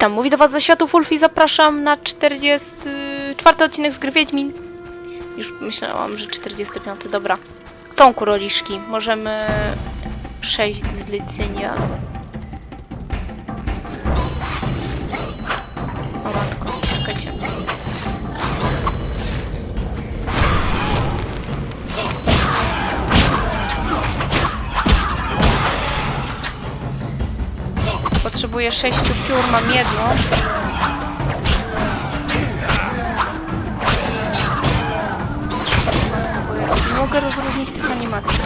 Witam, mówi do Was ze światu Fulfi, zapraszam na 44 odcinek z gry Wiedźmin. Już myślałam, że 45, dobra. Są kuroliszki, możemy przejść do zlecenia. Potrzebuję sześciu piór, mam jedno. Nie mogę rozróżnić tych animacji.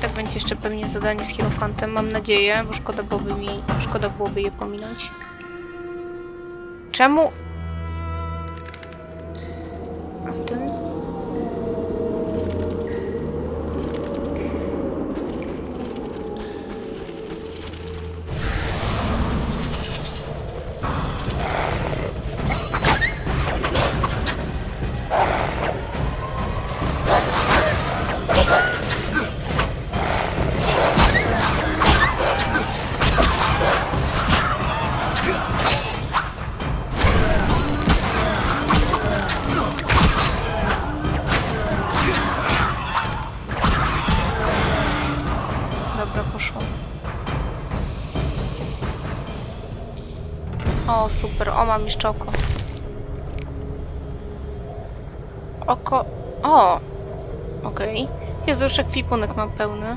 Tak będzie jeszcze pewnie zadanie z Hierofantem, mam nadzieję, bo szkoda byłoby mi, szkoda byłoby je pominąć. Czemu? Super. O, mam jeszcze oko. Oko... O! Okej. Jezu, już ekwipunek mam pełny.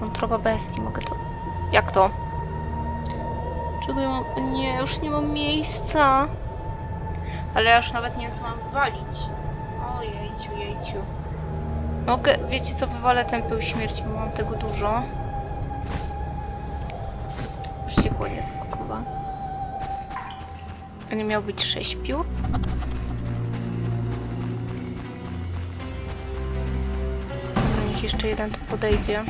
Wątroba bestii, mogę to... Jak to? Czego ja mam... Nie, już nie mam miejsca. Ale ja już nawet nie wiem, co mam walić. O, jejciu, jejciu. Mogę, wiecie co, wywalę ten pył śmierci, bo mam tego dużo. A nie miał być 6 piór? Dobra, niech jeszcze jeden tu podejdzie.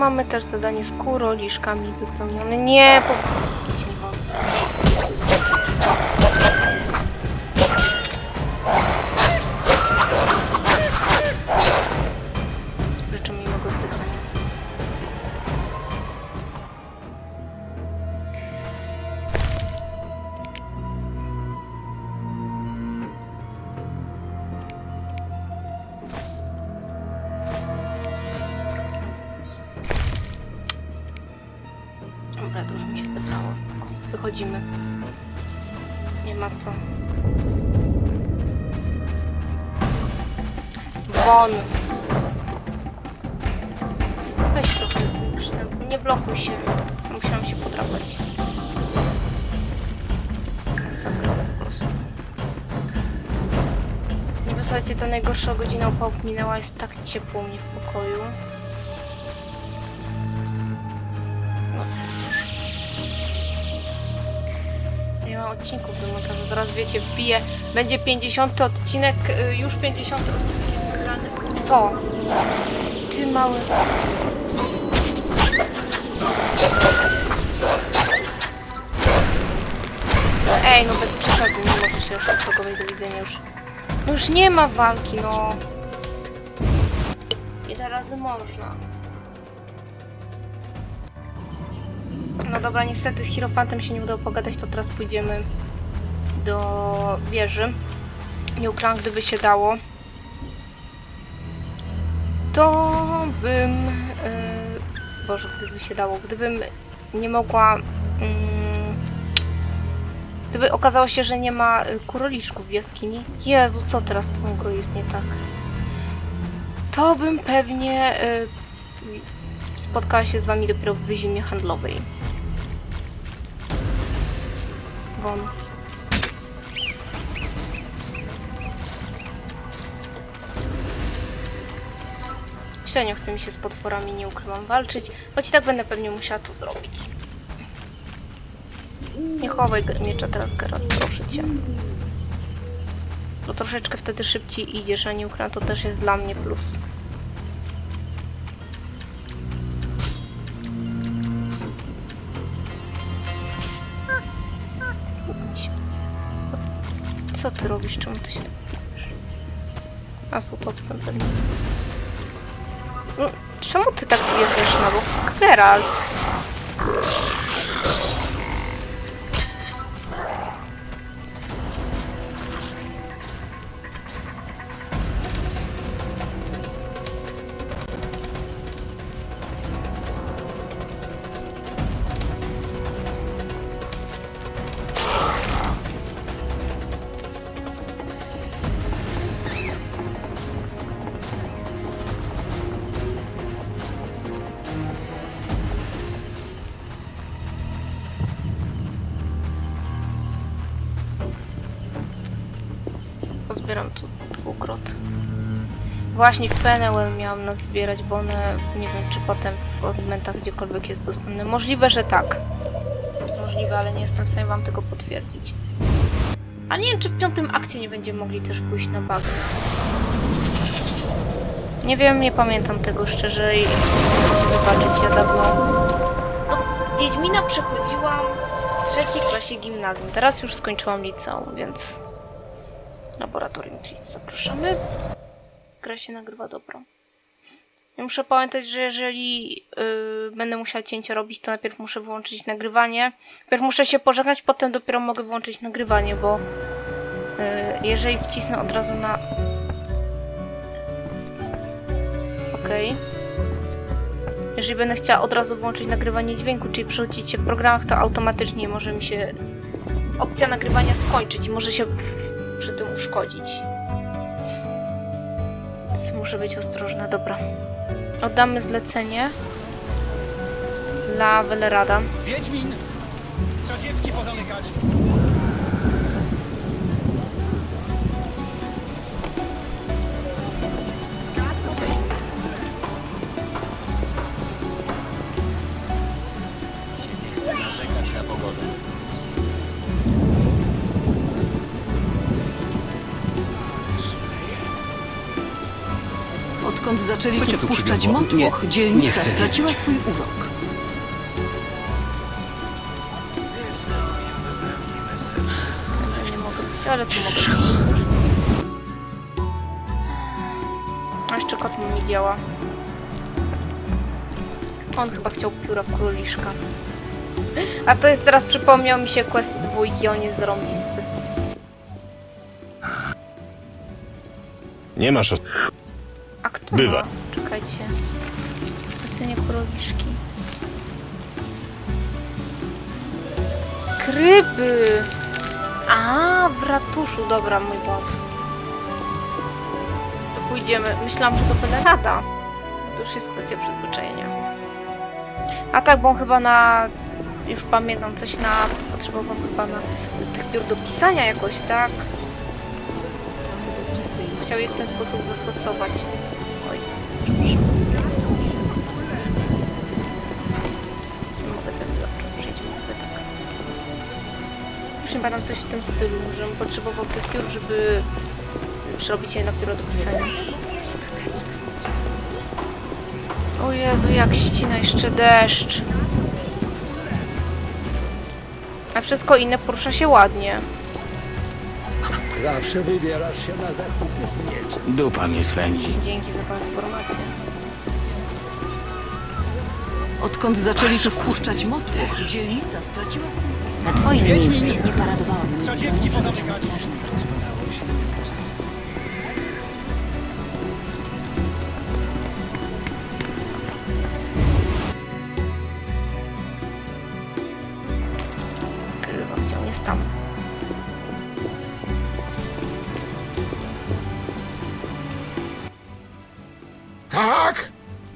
Mamy też zadanie z kuroliszkami wypełnione. Nie, po... to już mi się zebrało. Spoko. Wychodzimy. Nie ma co. Won! Weź trochę tempo. Nie blokuj się. Musiałam się podrapać. Masakra po prostu. Nie posłuchajcie, ta najgorsza godzina upałów minęła. Jest tak ciepło mnie w pokoju. Odcinków do montażu. Zaraz wiecie, wbiję. Będzie 50 odcinek, y, już 50 odcinek nagrany. Co? Ty mały. Ej, no bez przesady, nie może się już odpakować do widzenia już. No już nie ma walki, no. Ile razy można? No dobra, niestety z Hierofantem się nie udało pogadać, to teraz pójdziemy do wieży. Ukrywam, gdyby się dało. to bym. Yy, Boże, gdyby się dało, gdybym nie mogła. mm, gdyby okazało się, że nie ma y, kuroliszków w jaskini. Jezu, co teraz z tą grą jest nie tak? To bym pewnie y, spotkała się z wami dopiero w wyzimie handlowej. Won. Średnio chce mi się z potworami, nie ukrywam, walczyć, choć i tak będę pewnie musiała to zrobić. Nie chowaj miecza teraz, Geralt, proszę cię. Bo troszeczkę wtedy szybciej idziesz, a nie ukrywam, to też jest dla mnie plus. Co ty robisz? Czemu ty się tak robisz? A z utopcem pewnie. No, Czemu ty tak zjeżdżasz na bok? Geralt! Właśnie w Penewell miałam nas zbierać, bo one nie wiem czy potem w odmentach gdziekolwiek jest dostępne. Możliwe, że tak. Możliwe, ale nie jestem w stanie wam tego potwierdzić. A nie wiem, czy w piątym akcie nie będziemy mogli też pójść na bagno. Nie wiem, nie pamiętam tego szczerze i musicie wybaczyć, ja dawno... No, Wiedźmina przechodziłam w trzeciej klasie gimnazjum. Teraz już skończyłam liceum, więc... Laboratorium Tris, zapraszamy. Gra się nagrywa dobro. Ja muszę pamiętać, że jeżeli yy, będę musiała cięcie robić, to najpierw muszę wyłączyć nagrywanie. Najpierw muszę się pożegnać, potem dopiero mogę wyłączyć nagrywanie, bo yy, jeżeli wcisnę od razu na... Okej. Jeżeli będę chciała od razu włączyć nagrywanie dźwięku, czyli przechodzić się w programach, to automatycznie może mi się opcja nagrywania skończyć i może się przy tym uszkodzić. Więc muszę być ostrożna, dobra. Oddamy zlecenie dla Welerada. Wiedźmin! Sadziewki pozamykać! Zaczęli Co tu cię tu wpuszczać przywiodło? motłoch, Nie- nie dzielnica chcę straciła wiedzieć. swój urok. Nie mogę być, ale tu mogę być. A jeszcze kot mi nie działa. On chyba chciał pióra króliszka. A to jest teraz przypomniał mi się quest dwójki, on jest zarąbisty. Nie masz. os- Bywa. ma? Czekajcie. Zlecenie króliszki. Skryby! A, w ratuszu. Dobra, mój błąd. To pójdziemy. Myślałam, że to będę rada. To już jest kwestia przyzwyczajenia. A tak, bo on chyba na... Już pamiętam, coś na... Potrzebował chyba na tych biur do pisania jakoś, tak? Chciał je w ten sposób zastosować. Nie pamiętam coś w tym stylu, że on potrzebował tych piór, żeby przerobić je na pióro do pisania. O Jezu, jak ścina jeszcze deszcz. A wszystko inne porusza się ładnie. Zawsze wybierasz się na zakupy z mieczem. Dupa mnie swędzi. Dzięki za tą informację. Odkąd zaczęli tu wpuszczać motłoch, dzielnica straciła swój. Na twoim miejscu nie paradowałabym z bronią pozamykać!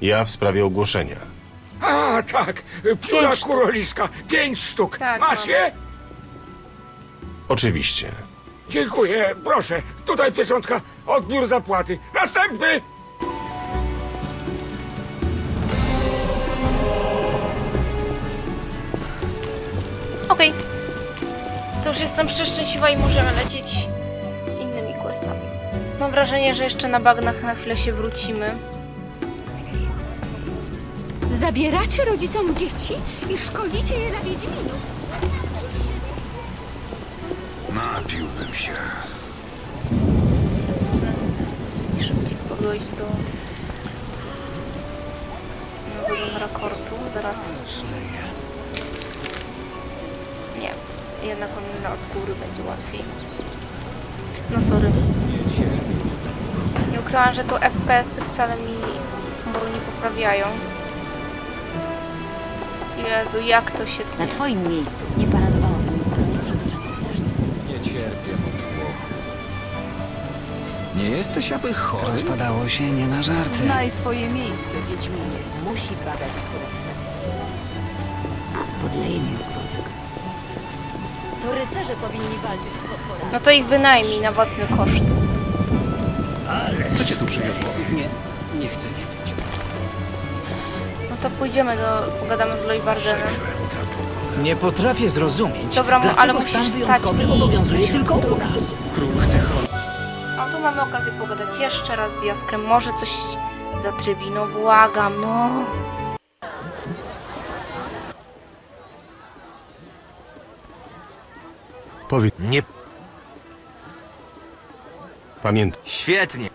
Ja w sprawie ogłoszenia. A, tak. Pióra Pięć kuroliska. Pięć sztuk. Tak, Masz mam. je? Oczywiście. Dziękuję. Proszę. Tutaj pieczątka. Odbiór zapłaty. Następny! Okej. To już jestem przeszczęśliwa i możemy lecieć innymi questami. Mam wrażenie, że jeszcze na bagnach na chwilę się wrócimy. Zabieracie rodzicom dzieci i szkolicie je na Wiedźminów. Napiłbym się. I szybciej podejść do nowego raportu. Zaraz. Nie. Jednak on od góry będzie łatwiej. No sorry. Nie ukrywam, że tu FPS-y wcale mi humoru nie poprawiają. Jezu, jak to się Na tnie. twoim miejscu nie paradowałabym zbroi przed oczami strażnika. Nie cierpię motłochu. Nie jesteś aby chory? Rozpadało się nie na żarty. Znaj swoje miejsce, Wiedźminie. Musi badać autorytet. Podleje mi ogródek. To rycerze powinni walczyć z potworami. No to ich wynajmij na własny koszt. Co cię tu przywiodło? Nie, nie chcę wiedzieć. To pójdziemy do... pogadamy z Lojbardenem. Nie potrafię zrozumieć, Dobra, mu- ale dlaczego musisz stan stać wyjątkowy i- obowiązuje tylko u nas. Król chce. A tu mamy okazję pogadać jeszcze raz z Jaskrem. Może coś zatrybi. No błagam, no. Powiedz. Nie. Pamiętaj. Świetnie.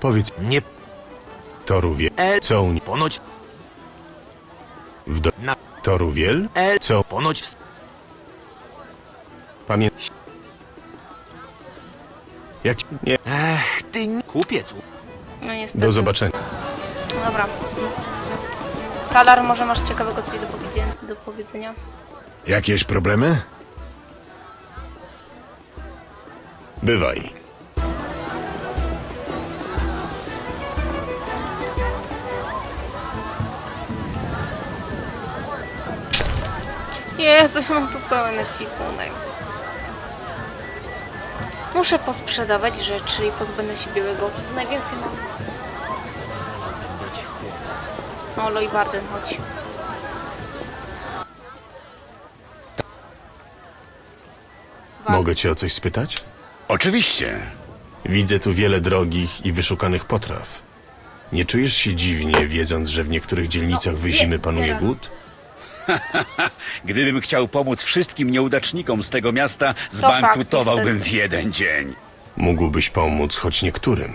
Powiedz. Nie. Co u nie... Ponoć. W do... Na. Toruwiel? El. Co? Ponoć. W... Pamiętaj. Jak... Nie. Ech, ty n- kupiec. No niestety. Do zobaczenia. Dobra. Talar, może masz ciekawego coś do, powiedz- do powiedzenia? Jakieś problemy? Bywaj. Jezu, ja mam tu pełny kwikunek. Muszę posprzedawać rzeczy i pozbędę się białego. Co najwięcej mam... O, Lojbarden, chodź. Wal. Mogę cię o coś spytać? Oczywiście. Widzę tu wiele drogich i wyszukanych potraw. Nie czujesz się dziwnie, wiedząc, że w niektórych dzielnicach No, wyzimy panuje teraz. głód? Gdybym chciał pomóc wszystkim nieudacznikom z tego miasta, zbankrutowałbym w jeden dzień. Mógłbyś pomóc choć niektórym.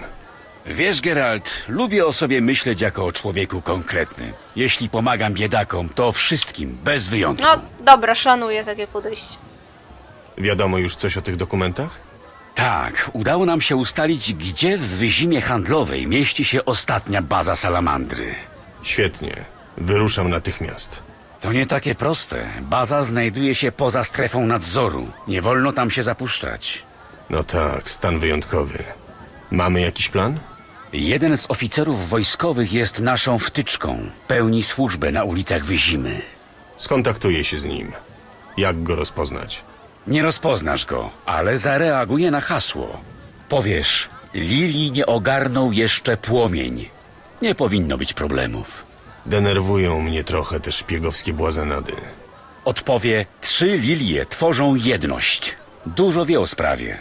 Wiesz, Geralt, lubię o sobie myśleć jako o człowieku konkretnym. Jeśli pomagam biedakom, to wszystkim, bez wyjątku. No, dobra, szanuję takie podejście. Wiadomo już coś o tych dokumentach? Tak, udało nam się ustalić, gdzie w wyzimie handlowej mieści się ostatnia baza salamandry. Świetnie. Wyruszam natychmiast. To nie takie proste. Baza znajduje się poza strefą nadzoru. Nie wolno tam się zapuszczać. No tak, stan wyjątkowy. Mamy jakiś plan? Jeden z oficerów wojskowych jest naszą wtyczką. Pełni służbę na ulicach Wyzimy. Skontaktuję się z nim. Jak go rozpoznać? Nie rozpoznasz go, ale zareaguje na hasło. Powiesz, Lili nie ogarnął jeszcze płomień. Nie powinno być problemów. Denerwują mnie trochę te szpiegowskie błazenady. Odpowie, trzy lilie tworzą jedność. Dużo wie o sprawie.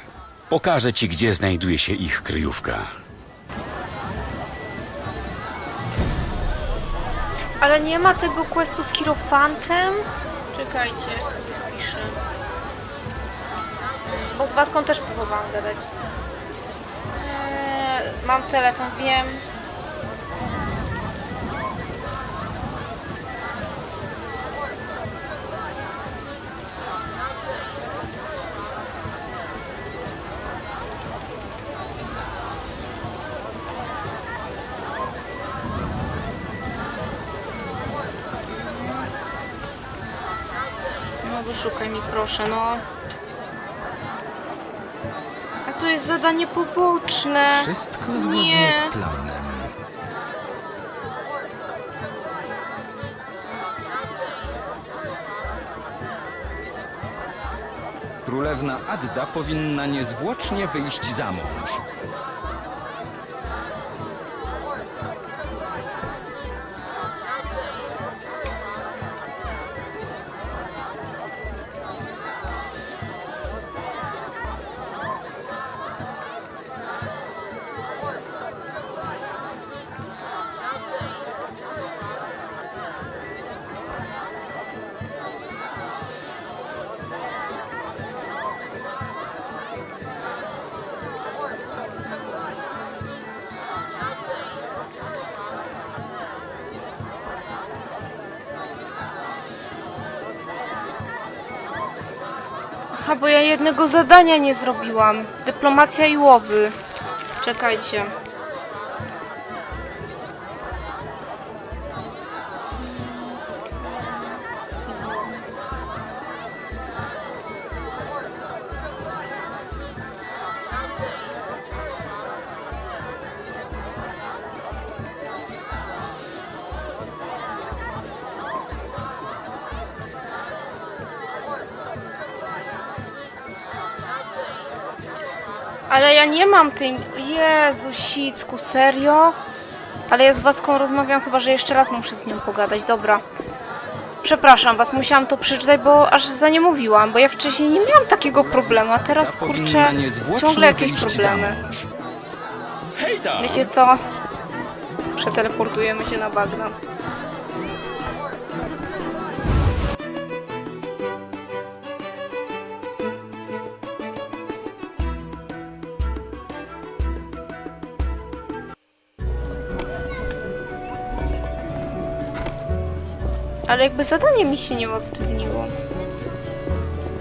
Pokażę ci, gdzie znajduje się ich kryjówka. Ale nie ma tego questu z hierofantem? Czekajcie, ja sobie wpiszę. Bo z Watką też próbowałam gadać. Eee, mam telefon, wiem. Proszę, no. A tu jest zadanie poboczne. Wszystko zgodnie Nie. z planem. Królewna Adda powinna niezwłocznie wyjść za mąż. Jednego zadania nie zrobiłam. Dyplomacja i łowy. Czekajcie. Nie mam tej... Jezu, sicku, serio? Ale ja z Waską rozmawiam, chyba że jeszcze raz muszę z nią pogadać, dobra. Przepraszam was, musiałam to przeczytać, bo aż za nie mówiłam, bo ja wcześniej nie miałam takiego problemu, a teraz kurczę, ciągle jakieś problemy. Wiecie co? Przeteleportujemy się na bagna. Ale jakby zadanie mi się nie uaktywniło.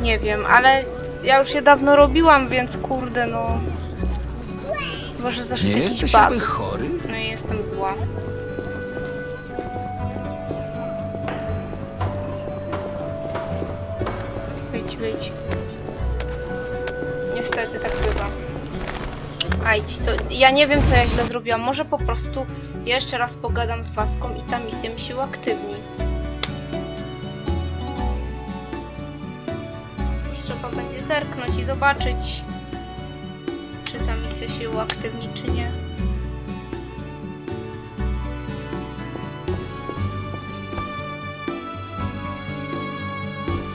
Nie wiem, ale ja już je dawno robiłam, więc kurde no... Może zaszedł Nie jakiś jesteś bug. chory? No i jestem zła. Wyjdź, wyjdź. Niestety tak bywa. Ajdź, to ja nie wiem co ja źle zrobiłam. Może po prostu jeszcze raz pogadam z Waską i ta misja mi się uaktywni. Trzeba będzie zerknąć i zobaczyć, czy ta misja się uaktywni, czy nie.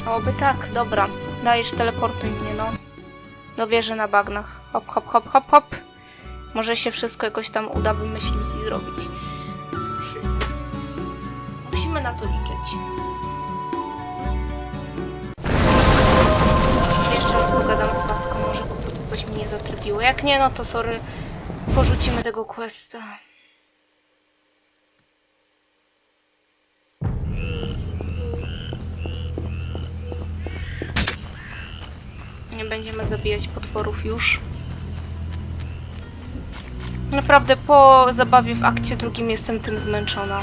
Oby tak, dobra. Dajesz, teleportuj mnie, no. Do wieży na bagnach. Hop, hop, hop, hop, hop. Może się wszystko jakoś tam uda wymyślić i zrobić. Cóż. Musimy na to liczyć. Pogadam z Paską, może po prostu coś mnie zatrybiło. Jak nie, no to sorry. Porzucimy tego questa. Nie będziemy zabijać potworów już. Naprawdę po zabawie w akcie drugim jestem tym zmęczona.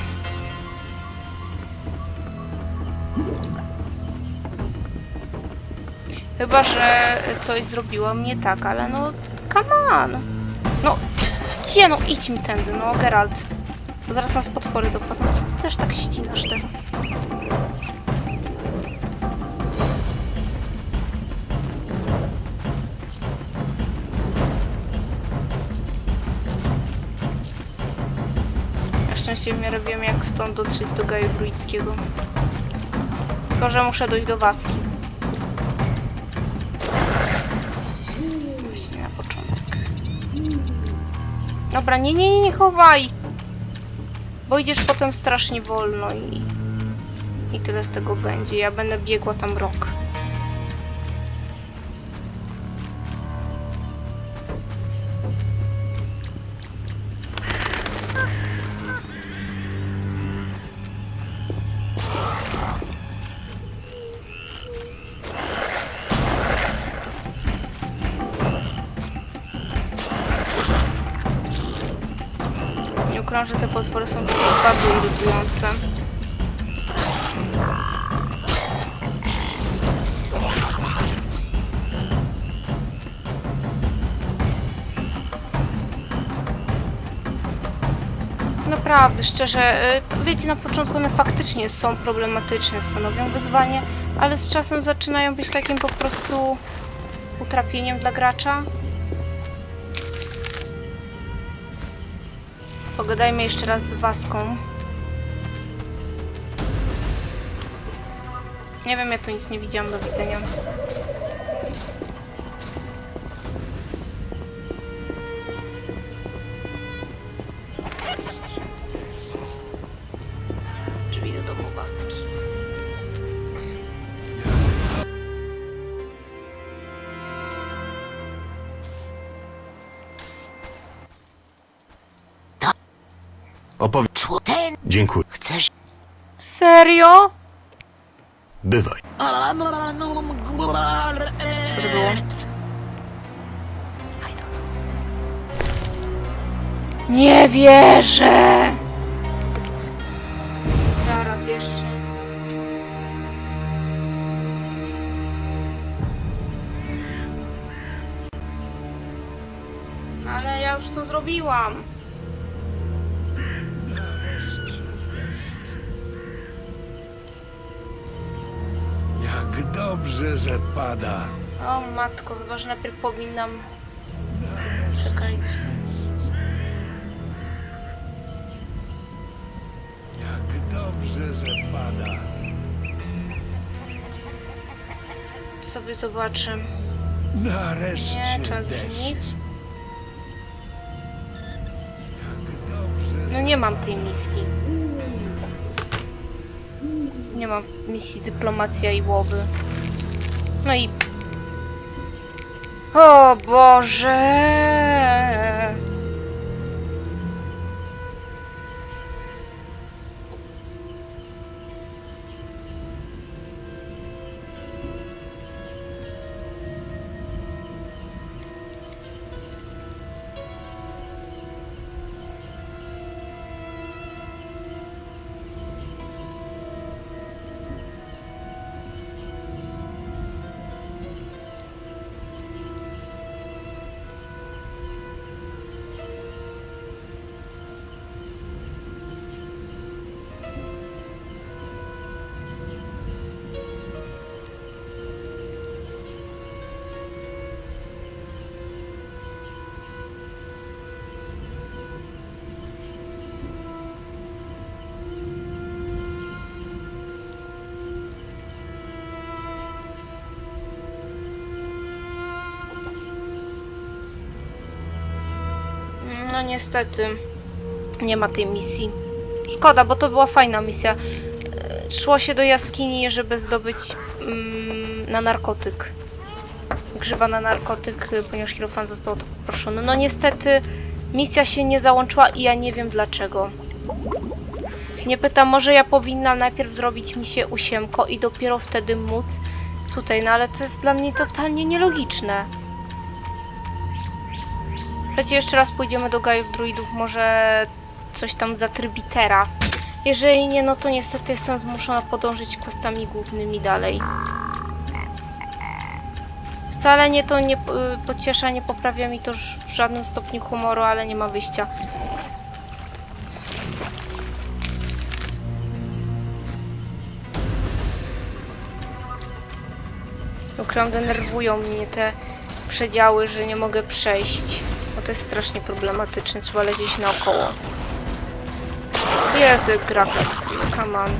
Chyba, że coś zrobiłam nie tak, ale no come on. No, gdzie no idź mi tędy, no Geralt. Zaraz nas potwory dopadną. Co ty też tak ścinasz teraz? Szczęście w miarę wiem, jak stąd dotrzeć do Gaju Druickiego. Tylko, że muszę dojść do Waski. Dobra, nie, nie, nie, nie chowaj! Bo idziesz potem strasznie wolno i... I tyle z tego będzie. Ja będę biegła tam rok. Szczerze, y, to wiecie, na początku one faktycznie są problematyczne, stanowią wyzwanie, ale z czasem zaczynają być takim po prostu utrapieniem dla gracza. Pogadajmy jeszcze raz z Waską. Nie wiem, ja tu nic nie widziałam do widzenia. Dziękuję. Serio? Bywaj. Co to było? Nie wierzę! Zaraz jeszcze. Ale ja już to zrobiłam. Dobrze, że pada. O matko, chyba że najpierw powinnam. Czekajcie. Jak dobrze, że pada. Sobie zobaczę. Nareszcie Nie, deszcz. dobrze, No nie mam tej misji. Nie mam misji dyplomacja i łowy. No i... O Boże! No niestety nie ma tej misji. Szkoda, bo to była fajna misja. Szło się do jaskini, żeby zdobyć mm, na narkotyk. Grzyba na narkotyk, ponieważ Hierofan został o poproszony. No niestety misja się nie załączyła i ja nie wiem dlaczego. Nie pytam, może ja powinnam najpierw zrobić misję ósiemko i dopiero wtedy móc tutaj, no ale to jest dla mnie totalnie nielogiczne. Słuchajcie, jeszcze raz pójdziemy do Gajów Druidów, może coś tam zatrybi teraz. Jeżeli nie, no to niestety jestem zmuszona podążyć questami głównymi dalej. Wcale nie to nie y, pociesza, nie poprawia mi to w żadnym stopniu humoru, ale nie ma wyjścia. Ukrywam, denerwują mnie te przedziały, że nie mogę przejść. Bo to jest strasznie problematyczne, trzeba lecieć naokoło. Jezu, gra, come on.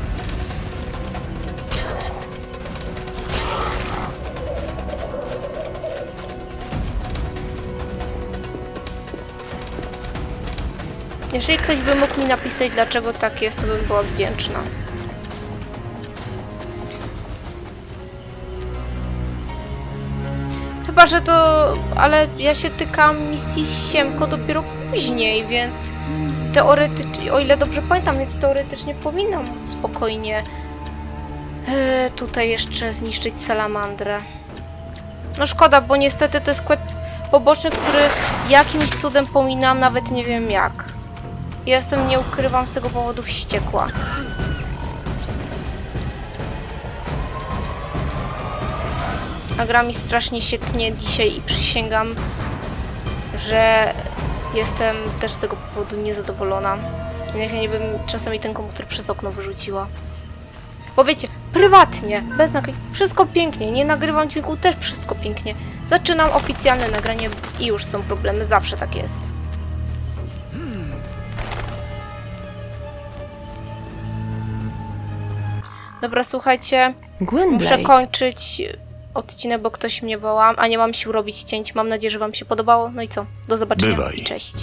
Jeżeli ktoś by mógł mi napisać, dlaczego tak jest, to bym była wdzięczna. Chyba, że to... Ale ja się tykam misji Siemko dopiero później, więc teoretycznie, o ile dobrze pamiętam, więc teoretycznie powinnam spokojnie e, tutaj jeszcze zniszczyć salamandrę. No szkoda, bo niestety to jest quest poboczny, który jakimś cudem pominam, nawet nie wiem jak. Jestem, nie ukrywam, z tego powodu wściekła. A gra mi strasznie się tnie dzisiaj i przysięgam, że jestem też z tego powodu niezadowolona. Nie bym czasami ten komputer przez okno wyrzuciła. Bo wiecie, prywatnie, bez nagry... Wszystko pięknie, nie nagrywam dźwięku, też wszystko pięknie. Zaczynam oficjalne nagranie i już są problemy, zawsze tak jest. Dobra, słuchajcie, muszę kończyć odcinek, bo ktoś mnie woła, a nie mam sił robić cięć. Mam nadzieję, że wam się podobało. No i co? Do zobaczenia Bywaj. i cześć.